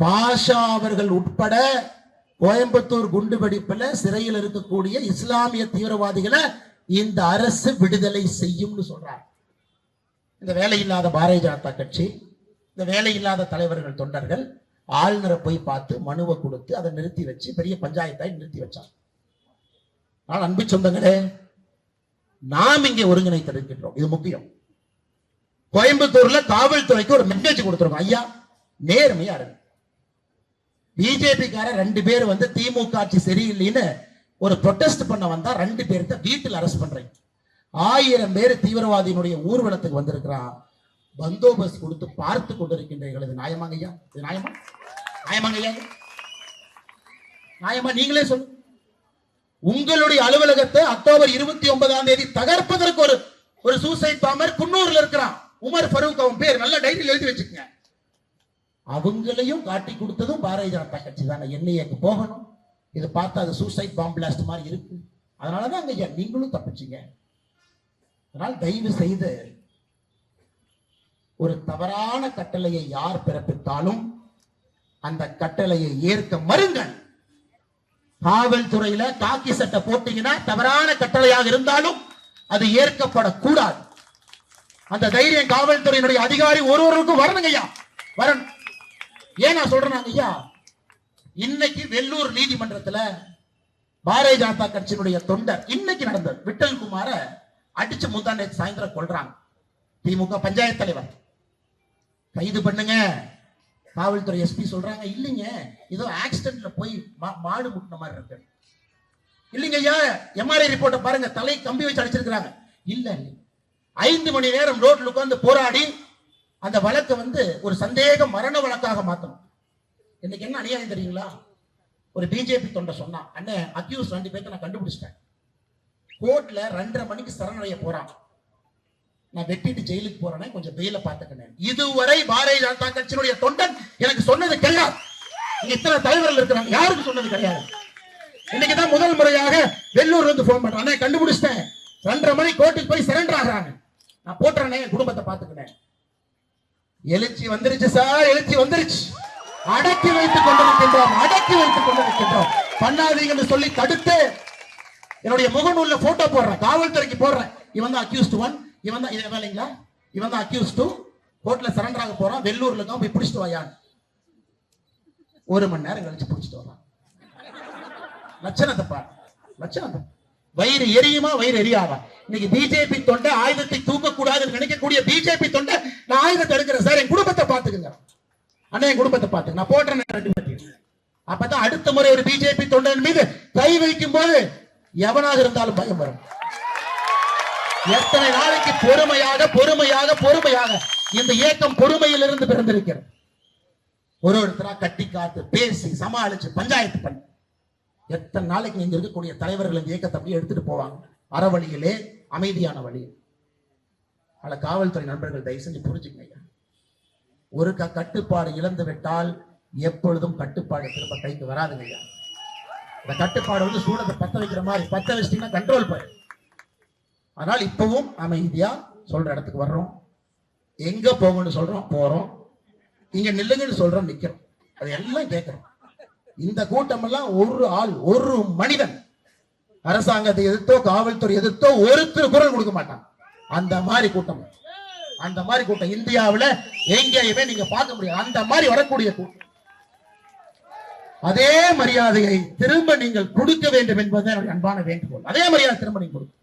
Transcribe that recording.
பாஷா அவர்கள் உட்பட கோயம்புத்தூர் குண்டு வெடிப்புல சிறையில் இருக்கக்கூடிய இஸ்லாமிய தீவிரவாதிகளை இந்த அரசு விடுதலை செய்யும்னு சொல்றார் இந்த வேலையில்லாத பாரதிய ஜனதா கட்சி இந்த வேலையில்லாத தலைவர்கள் தொண்டர்கள் ஆளுநரை போய் பார்த்து மனுவை கொடுத்து அதை நிறுத்தி வச்சு பெரிய பஞ்சாயத்தாய் நிறுத்தி வச்சாங்க. ஆனால் அன்பு சொந்தங்களே நாம் இங்கே ஒருங்கிணைத்திருக்கின்றோம் இது முக்கியம். கோயம்புத்தூர்ல காவல்துறைக்கு ஒரு மெசேஜ் கொடுத்துருக்கோம். ஐயா நேர்மையா இருக்கு பிஜேபிக்கார ரெண்டு பேர் வந்து திமுக ஆட்சி சரியில்லைன்னு ஒரு ப்ரொட்டஸ்ட் பண்ண வந்தா ரெண்டு பேர்த்த வீட்டில் அரெஸ்ட் பண்றீங்க. ஆயிரம் பேர் தீவிரவாதியினுடைய ஊர்வலத்துக்கு வந்திருக்கிறான் பந்தோபஸ்த் கொடுத்து பார்த்து கொண்டிருக்கின்றீர்கள். இது நியாயமாங்க ஐயா? இது நியாயமா? நியாயமாங்க ஐயா நியாயமா? நீங்களே சொல்லு உங்களுடைய அலுவலகத்தை அக்டோபர் இருபத்தி ஒன்பதாம் தேதி தகர்ப்பதற்கு ஒரு ஒரு சூசைட் பாமர் குன்னூர்ல இருக்கிறான். உமர் ஃபரூக் அவன் பேர். நல்ல டைரியில் எழுதி வச்சுக்கங்க. அவங்களையும் காட்டி கொடுத்ததும் பாரதிய ஜனதா கட்சி தானே. என்ஐஏக்கு போகணும். இது பார்த்தா அது சூசைட் பாம்பு பிளாஸ்ட் மாதிரி இருக்கு. அதனாலதான் அங்க ஐயா நீங்களும் தப்பிச்சீங்க? அதனால் தயவு செய்து ஒரு தவறான கட்டளையை யார் பிறப்பித்தாலும் அந்த கட்டளையை ஏற்க மறுங்கள். காவல்துறையில காக்கி சட்டை போட்டீங்கன்னா தவறான கட்டளையாக இருந்தாலும் அது ஏற்கப்படக்கூடாது. அந்த தைரியம் காவல்துறையினுடைய அதிகாரி ஒருவருக்கும் வரணுங்க ஐயா வரணும். ஏன் நான் சொல்றேன் ஐயா இன்னைக்கு வெள்ளூர் நீதிமன்றத்துல பாரதிய ஜனதா கட்சியினுடைய தொண்டர் இன்னைக்கு நடந்தது விட்டல் குமார அடிச்சு முந்தாண்டை சாயந்தரம் கொள்றாங்க திமுக பஞ்சாயத்து தலைவர். கைது பண்ணுங்க. காவல்துறை எஸ்பி சொல்றாங்க இல்லைங்க ஏதோ ஆக்சிடென்ட்ல போய் மா- மாடு முட்டின மாதிரி இருக்கு. இல்லைங்க ஐயா எம்ஆர்ஐ ரிப்போர்ட்டை பாருங்க தலை கம்பி வச்சு அடிச்சிருக்கிறாங்க. இல்ல ஐந்து மணி நேரம் ரோட்ல உட்காந்து போராடி அந்த வழக்கை வந்து ஒரு சந்தேக மரண வழக்காக மாத்தணும். இன்னைக்கு என்ன அநியாயம் தெரியுங்களா? ஒரு பிஜேபி தொண்டை சொன்னான் அண்ணன் அக்யூஸ் ரெண்டு பேர்த்த நான் கண்டுபிடிச்சிட்டேன். கோர்ட்ல ரெண்டரை மணிக்கு சரணடைய போறான். நான் வெட்டிட்டு ஜெயிலுக்கு போறேனே கொஞ்சம் வெயில பாத்துக்கினேன் இதுவரை பாரதிய ஜனதா கட்சியினுடைய தொண்டன் எனக்கு சொன்னது கிடையாது. இத்தனை தலைவர்கள் இருக்கிறாங்க யாருக்கு சொன்னது கிடையாது? இன்னைக்கு தான் முதல் முறையாக வெள்ளூர்ல இருந்து போன் பண்றேன். கண்டுபிடிச்சிட்டேன். ரெண்டரை மணி கோர்ட்டுக்கு போய் சரண்டர் ஆகிறாங்க. நான் போட்டுறேனே என் குடும்பத்தை பாத்துக்கினேன் எழுச்சி வந்துருச்சு சார் எழுச்சி வந்துருச்சு. அடக்கி வைத்துக் கொண்டிருக்கின்றோம் அடக்கி வைத்துக் கொண்டிருக்கின்றோம். பண்ணாதீங்கன்னு சொல்லி தடுத்து என்னுடைய முகநூல்ல போட்டோ போடுறேன் காவல்துறைக்கு போடுறேன். இவன் தான் அக்யூஸ்ட் ஒன் இவன் தான் இது வேலைங்களா? இவன் தான் அக்யூஸ் டூ கோர்ட்ல சரண்டர் ஆக போறான் வெள்ளூர்ல தான் போய் பிடிச்சிட்டு வாயான் ஒரு மணி நேரம் கழிச்சு பிடிச்சிட்டு வரான் லட்சணத்தை பாரு லட்சணத்தை வயிறு எரியுமா வயிறு எரியாதா? இன்னைக்கு பிஜேபி தொண்டை ஆயுதத்தை தூக்க கூடாதுன்னு நினைக்கக்கூடிய பிஜேபி தொண்டை நான் ஆயுதத்தை எடுக்கிறேன் சார் என் குடும்பத்தை பாத்துக்குங்க அண்ணா என் குடும்பத்தை பாத்துங்க நான் போட்டேன் ரெண்டு பேர்த்தையும். அப்பதான் அடுத்த முறை ஒரு பிஜேபி தொண்டன் மீது கை வைக்கும் போது எவனாக இருந்தாலும் பயம் வரும். எத்தனை நாளைக்கு பொறுமையாக பொறுமையாக பொறுமையாக இந்த இயக்கம் பொறுமையிலிருந்து பிறந்திருக்கிறது. ஒரு ஒருத்தரா கட்டி காத்து பேசி சமாளிச்சு பஞ்சாயத்து பண்ணி. எத்தனை நாளைக்கு இங்க இருக்கக்கூடிய தலைவர்கள் இந்த இயக்கத்தை அப்படியே எடுத்துட்டு போவாங்க? அறவழியிலே அமைதியான வழி. அதில் காவல்துறை நண்பர்கள் தயவு செஞ்சு புரிஞ்சுக்கங்க ஒரு க கட்டுப்பாடு இழந்து விட்டால் எப்பொழுதும் கட்டுப்பாடு திரும்ப கைக்கு வராதுங்க ஐயா. இந்த கட்டுப்பாடு வந்து சூடத்தை பத்த வைக்கிற மாதிரி பத்த வச்சிட்டீங்கன்னா கண்ட்ரோல் பண்ணு அதனால் இப்பவும் அமைதியா சொல்ற இடத்துக்கு வர்றோம். எங்க போகணும்னு சொல்றோம் போறோம். இங்க நில்லுங்கன்னு சொல்றோம் நிக்கிறோம். அது எல்லாம் கேட்கறோம். இந்த கூட்டம் எல்லாம் ஒரு ஆள் ஒரு மனிதன். அரசாங்கத்தை எதிர்த்தோ காவல்துறை எதிர்த்தோ ஒருத்தர் குரல் கொடுக்க மாட்டான். அந்த மாதிரி கூட்டம். அந்த மாதிரி கூட்டம். இந்தியாவுல எங்கேயுமே நீங்க பார்க்க முடியாது. அந்த மாதிரி வரக்கூடிய கூட்டம். அதே மரியாதையை திரும்ப நீங்கள் கொடுக்க வேண்டும் என்பதுதான் என்னுடைய அன்பான வேண்டுகோள். அதே மரியாதை திரும்ப நீங்க கொடுக்கும்